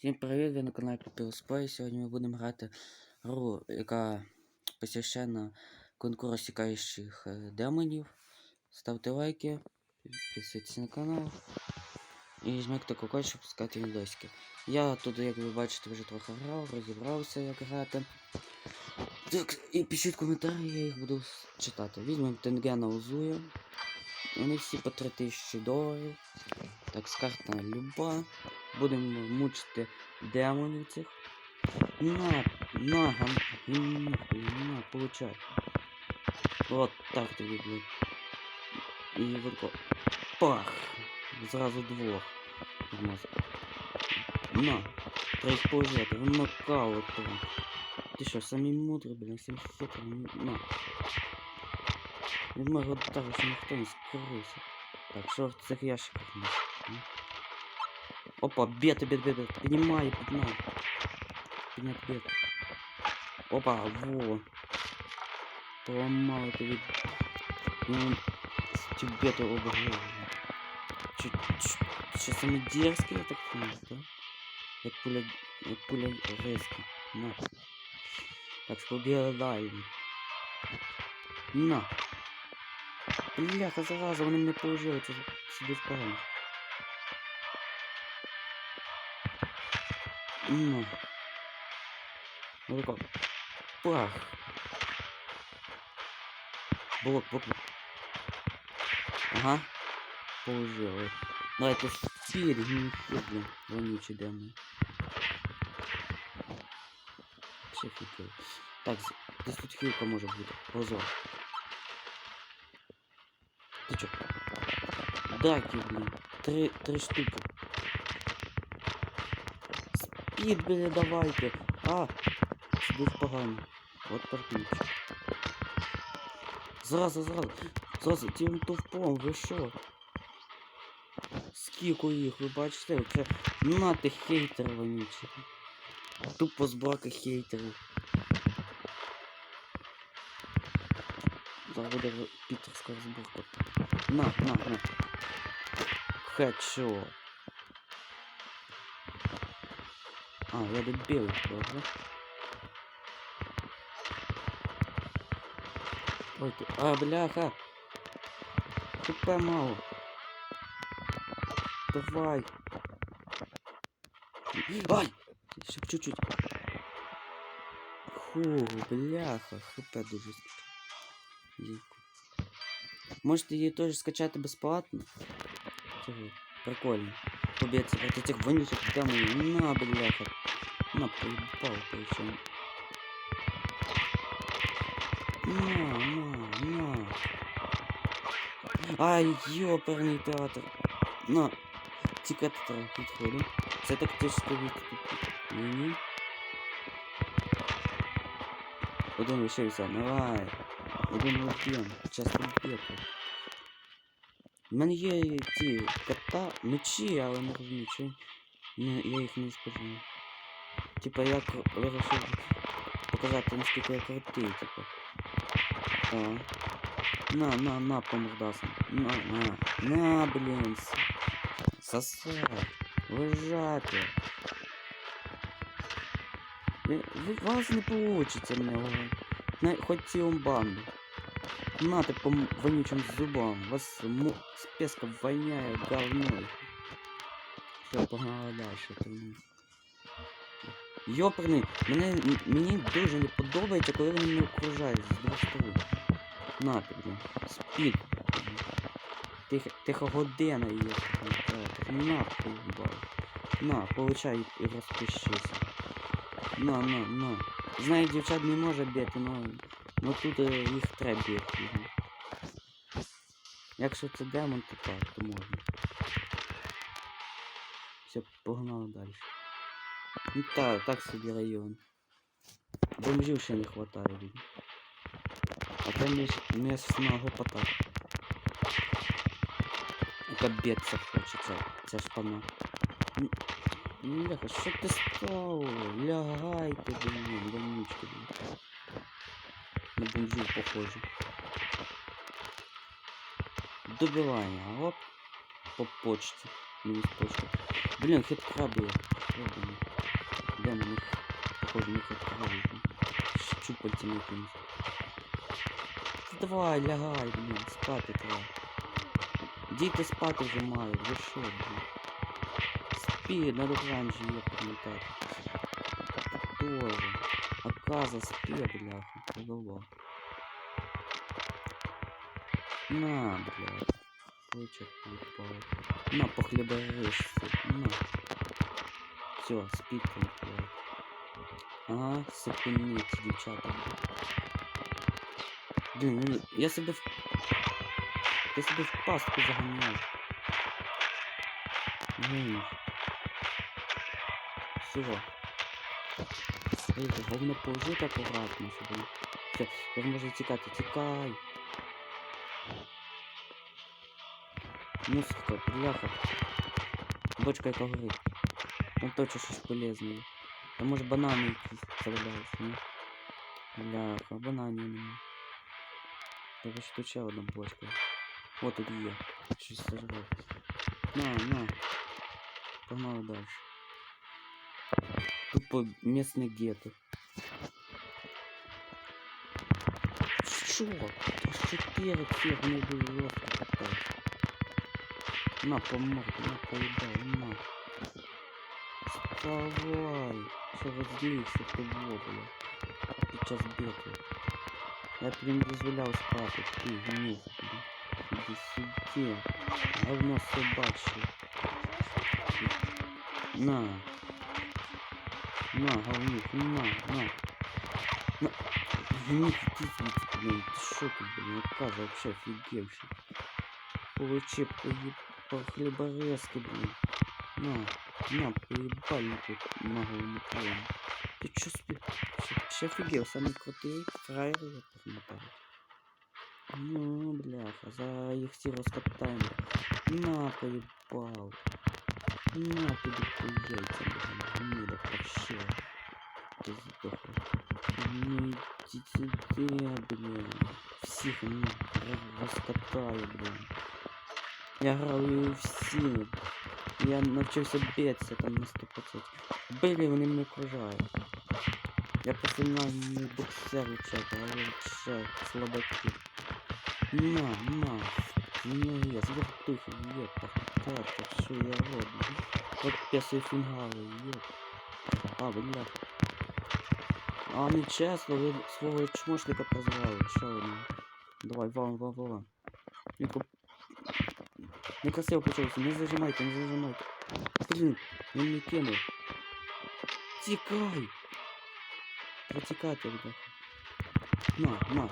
Всім привіт, ви на каналі Папіроспой. Сьогодні ми будемо грати гру, яка посвящена конкурсу цікавіших е, демонів. Ставте лайки, підписуйтесь на канал і жмякте колокольчик, щоб пускати відосики. Я тут, як ви бачите, вже трохи грав, розібрався, як грати. Так, і пишіть коментарі, я їх буду читати. Візьмемо Тенгена Узуя. Вони всі по 3000 доларів. Так, з карта люба. Будемо мучити демонів цих. На, на, нахуй, на, получай. Вот так тобі, блядь. І вот Пах! Зразу двох. На. Положити. Нокаут прям. Ти що, самі мудрий, блядь, всім хитрий, на. Від мого так, що ніхто не скрився. Так, що в цих ящиках Опа, бета, бета, бета. Поднимай, поднимай. Поднять бета. Опа, во. Поломал это вид. Ну, эти бету оба Чуть, сейчас самый дерзкий, я так понял, да? Як пуля, як пуля резки. На. Так, побігаємо. На. Бляха, зараза, вони мене положили, це сюди впогано. Ну. Вот так. Пах. Блок, блок, блок. Ага. Положили. Давайте спереди, не блин, вонючий демон. Ще фіків. Так, з- десь тут хілка може бути. Позор. Ти чо? Даки, блін. Три, три штуки. Спід, блін, давайте. А, дуже погано. От паркнуть. Зразу, зразу. Зразу, тим товпом, ви що? Скільки їх, ви бачите? Це нати хейтер вонючий. Тупо збрака хейтерів. Зараз буде питерська розборка. На, на, на. Хедшот. А, я добил, добре. Ой, ти... А, бляха! ХП мало. Давай. Ай! Ще б чуть-чуть. Фу, бляха, хп дуже Дійку. Можете її теж скачати безплатно. Цього, прикольно. Побіться проти цих вонючих демонів. На, бляха. На, поїбав, причому. На, на, на. Ай, ёперний театр. На. Тікатор підходимо. Це тактичний від... Ні-ні. Один лишився, давай. Один один. Часто б'єте. У мене є ці кота, мечі, але не розумію, чи не, я їх не использую. Типа як вирішив показати наскільки я крутий, типа. О. На, на, на, по мордасам. На, на, на, блін. с- Сосать. Лежати. Ви, ви, вас не получится мене ловити. На, хоть цілу банду. Нате по м- вонючим зубам. Вас му, з песка воняє говной. Все, погнали дальше. Тому... Йоперний, мене, мені дуже не подобається, коли вони мене окружають з двох сторон. На ти, блін. Спід. Тих, тихо година є. Нахуй, бал. На, получай і розпишися. На, на, на. Знаю, дівчат не може бити, но, но тут е, їх треба бити. Якщо це демон, то так, то можна. Все, погнали далі. Ну так, так собі район. Бомжів ще не хватає, блін. А там між місного гопота. Кабеться хочеться, ця шпана. М, Бляха, що ти стало? Лягайте, блін, вонючки, блін. На бомжів похоже. Добивання, оп. По почті. Ну, не использую. Блин, хип-хабы. Да, мы похоже на хип-хабы. Щупальцы на этом. Давай, лягай, блин, спати давай. Діти спати вже мають, ви що, блін? Спі, надо ранжі є пам'ятати. Тоже. Оказа спі, бляха, голова. На, блядь. Вычеркнуть палку. На, похлебаешься. На. Все, спит он, блядь. Ага, сипиниці, дівчата. Блін, ну, я себе в... Я себе в пастку заганяю. Блін. Все. Смотрите, головне положити акуратно, щоб... він- Все, я можу тікати, тікай. Мусорка, бляха. Бочка яка горить. Там точно щось полезне. є. Там може банани якісь завалялися, ні? Бляха, бананів нема. Треба що тут ще одна бочка. О, тут є. Щось зажрав. На, на. Погнали далі. Тупо місне гетто. Що? Та що перед всех не було жорстко катати. На, помог, на, поїдай, на. Вставай. Що розлігся ти бля. Під час битви. Я тобі не дозволяв спати, ти гнів, бля. Іди сюди. Говно собаче. На. На, говнюк, на, на. На. Гнив, ти звідси, блин. Ти що тут, блин, оказа вообще офігевший. Получи, поїб... по хліборезки, блин. На, на, поебали тут на голову клоун. Ты чё спи... Че офигел, самый крутый фраер я посмотрел. Ну, бляха, за их все раскатаем. На, поебал. На, по яйцам, блин, гнида вообще. Ты сдохла. Ну, иди сюда, блин. Всех ну, ра- раскатаю, блин. Я граю всі. Я навчився битися там на 100%. Билі вони мене окружають. Я професіональний боксер учака, але ще слабаки. На, на. Не є, звертухи, є, так, що я роблю. От п'ясі фінгали, є. А, бля. А, не чесно, ви свого чмошника позвали, що ви? ну? Давай, валом, валом, валом. Тільки Некрасиво почалося, не зажимайте, не зажимайте. Блін, він не кинув. Тікай! Треба тікати, ребята. На, на.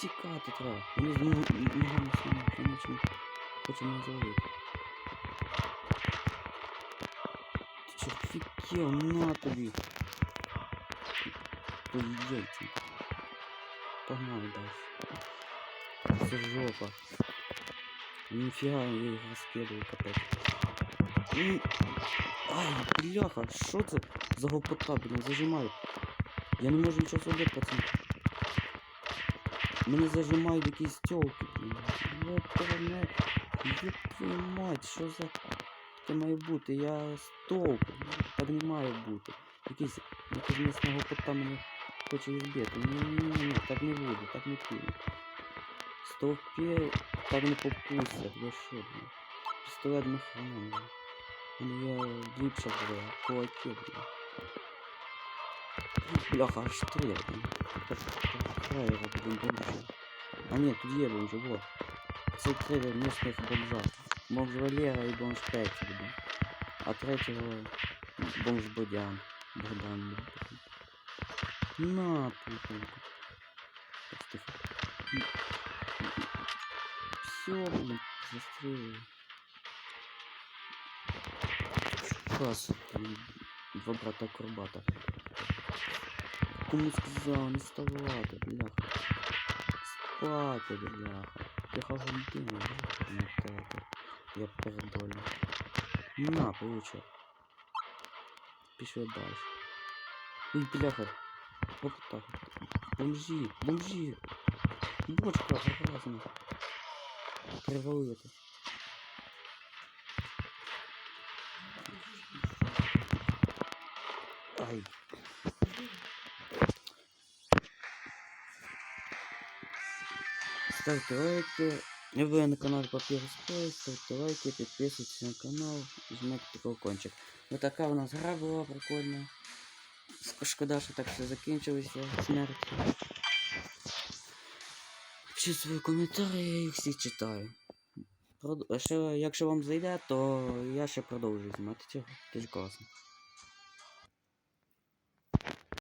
Тікати треба. Вони з ног- ногами самі, конечно, хоче мене завалити. Ти чо офігел, на тобі. Поїдайте. Погнали дальше. Це жопа. Нифига я их раскидываю капец. М, Ай, бляха, що це за гопота, блін, зажимаю. Я не можу нічого зробити, пацан. Мене зажимають якісь тёлки, блін. Ёпта, Ёб твою мать, що за... Це має бути, я стовп. Так не має бути. Якийсь, якийсь місного гопота мене хоче відбити. Ні-ні-ні, так не буде, так не піде. Стовпі так не попустять, ви що, блін. Пістолет нахрена, блін. У мене є ліпша буде, кулаки, блін. Бляха, аж три, блін. Фраєра, блін, бомжа. А ні, тут є бомжа, вот. Це три місних бомжа. Бомж Валера і бомж Петя, блін. А третього бомж Бодян. Богдан, блін. На, путанку. Все, блин, застрелили. Класс, там два брата Курбата. Кому сказал не вставати, бляха. Спати, бляха. Яка година, бляха, на тебе. Я передолю. На, получи. Пішли далі. Ой, бляха. Вот так. Бомжи, бомжи. Бочка, разна привалити. Ай. Ставьте лайки. Не вы на канал подписывайтесь, ставьте лайки, подписывайтесь на канал, жмите колокольчик. Вот такая у нас гра была прикольная. Шкода, що так все закінчилося смерть. Пишіть свої коментарі, я їх всі читаю. Прод- а Ще, якщо вам зайде, то я ще продовжую знімати цього. Дуже класно.